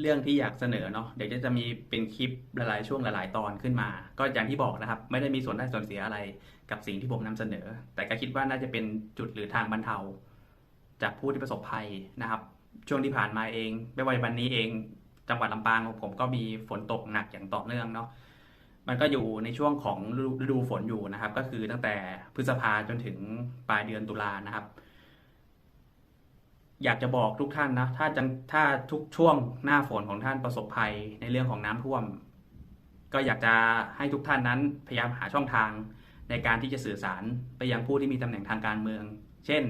เรื่องที่อยากเสนอเนาะเดี๋ยวจะมีเป็นคลิปหลายๆช่วงหลายๆตอนขึ้นมา ก็อย่างที่บอกนะครับ ไม่ได้มีส่วนได้ส่วนเสียอะไรกับสิ่งที่ผมนำเสนอ แต่ก็คิดว่าน่าจะเป็นจุดหรือทางบรรเทา จากผู้ที่ประสบภัยนะครับ ช่วงที่ผ่านมาเอง ไม่ว่าวันนี้เอง จังหวัดลำปางของผมก็มีฝนตกหนักอย่างต่อเนื่องเนาะมันก็อยู่ในช่วงของฤดูฝนอยู่นะครับ ก็คือตั้งแต่พฤษภาจนถึงปลายเดือนตุลานะครับ อยากจะบอกทุกท่านนะ ถ้าจังถ้าทุกช่วงหน้าฝนของท่านประสบภัยในเรื่องของน้ำท่วม ก็อยากจะให้ทุกท่านนั้นพยายามหาช่องทางในการที่จะสื่อสารไปยังผู้ที่มีตำแหน่งทางการเมือง เช่น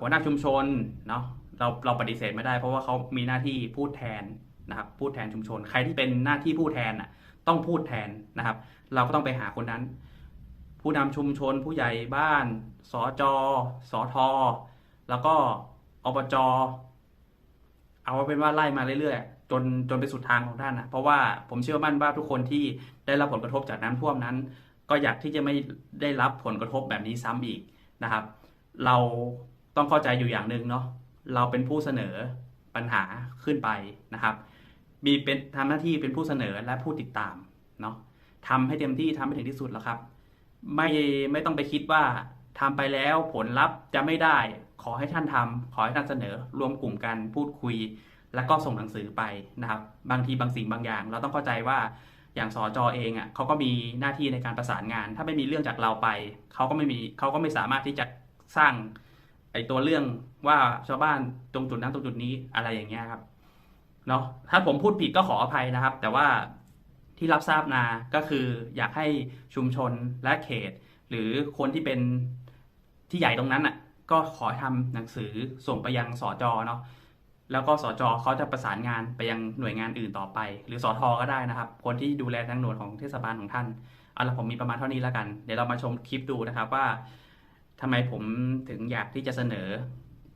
หัวหน้าชุมชนเนาะเราเราปฏิเสธไม่ได้ เพราะว่าเขามีหน้าที่พูดแทนนะครับพูดแทนชุมชน ใครที่เป็นหน้าที่พูดแทนน่ะต้องพูดแทนนะครับ เราก็ต้องไปหาคนนั้น ผู้นำชุมชนผู้ใหญ่บ้านสจสทแล้วก็ อบจเอาเป็นว่าไล่มาเรื่อยๆ จนจนไปสุดทางของท่านนะเพราะว่าผมเชื่อมั่นว่าทุกคนที่ได้รับผลกระทบจากน้ำท่วมนั้น ก็อยากที่จะไม่ได้รับผลกระทบแบบนี้ซ้ำอีกนะครับ เราต้องเข้าใจอยู่อย่างหนึ่งเนาะเราเป็นผู้เสนอปัญหาขึ้นไปนะครับ มีเป็นทำหน้าที่เป็นผู้เสนอและผู้ติดตามเนาะทำให้เต็มที่ทำให้ถึงที่สุดแล้วครับ ไม่ไม่ต้องไปคิดว่าทำไปแล้วผลลัพธ์จะไม่ได้ ขอให้ท่านทำขอให้ท่านเสนอ รวมกลุ่มกันพูดคุย แล้วก็ส่งหนังสือไปนะครับ บางทีบางสิ่งบางอย่าง เราต้องเข้าใจว่าอย่างสอจอเองอะเขาก็มีหน้าที่ในการประสานงาน ถ้าไม่มีเรื่องจากเราไปเขาก็ไม่มีเขาก็ไม่สามารถที่จะสร้างไอตัวเรื่องว่าชาวบ้านตรงจุดนั้นตรงจุดนี้อะไรอย่างเงี้ยครับเนาะถ้าผมพูดผิดก็ขออภัยนะครับ แต่ว่าที่รับทราบมาก็คืออยากให้ชุมชนและเขต หรือคนที่เป็นที่ใหญ่ตรงนั้นอะ ก็ขอทำหนังสือส่งไปยังสอจอเนาะแล้วก็สจเขาจะประสานงานไปยังหน่วยงานอื่นต่อไป หรือสอทอก็ได้นะครับ คนที่ดูแลทางหน่วยของเทศบาลของท่านเอาละผมมีประมาณเท่านี้แล้วกัน เดี๋ยวเรามาชมคลิปดูนะครับว่าทำไมผมถึงอยากที่จะเสนอ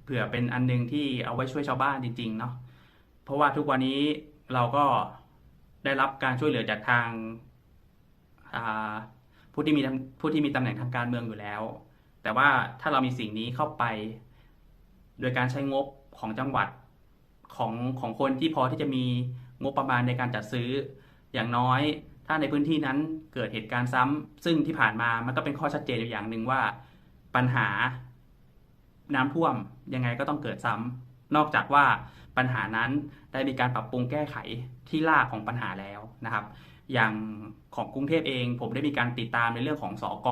เผื่อเป็นอันหนึงที่เอาไว้ช่วยชาวบ้านจริงๆเนาะเพราะว่าทุกวันนี้เราก็ได้รับการช่วยเหลือจากทางผู้ที่มีผู้ที่มีตำแหน่งทางการเมืองอยู่แล้ว แต่ว่าถ้าเรามีสิ่งนี้เข้าไป โดยการใช้งบของจังหวัดของของคนที่พอที่จะมีงบประมาณในการจัดซื้อ อย่างน้อยถ้าในพื้นที่นั้นเกิดเหตุการณ์ซ้ำซึ่งที่ผ่านมามันก็เป็นข้อชัดเจนอยู่อย่างหนึ่งว่าปัญหาน้ำท่วมยังไงก็ต้องเกิดซ้ำนอกจากว่าปัญหานั้นได้มีการปรับปรุงแก้ไขที่รากของปัญหาแล้วนะครับ อย่างของกรุงเทพเองผมได้มีการติดตามในเรื่องของสอก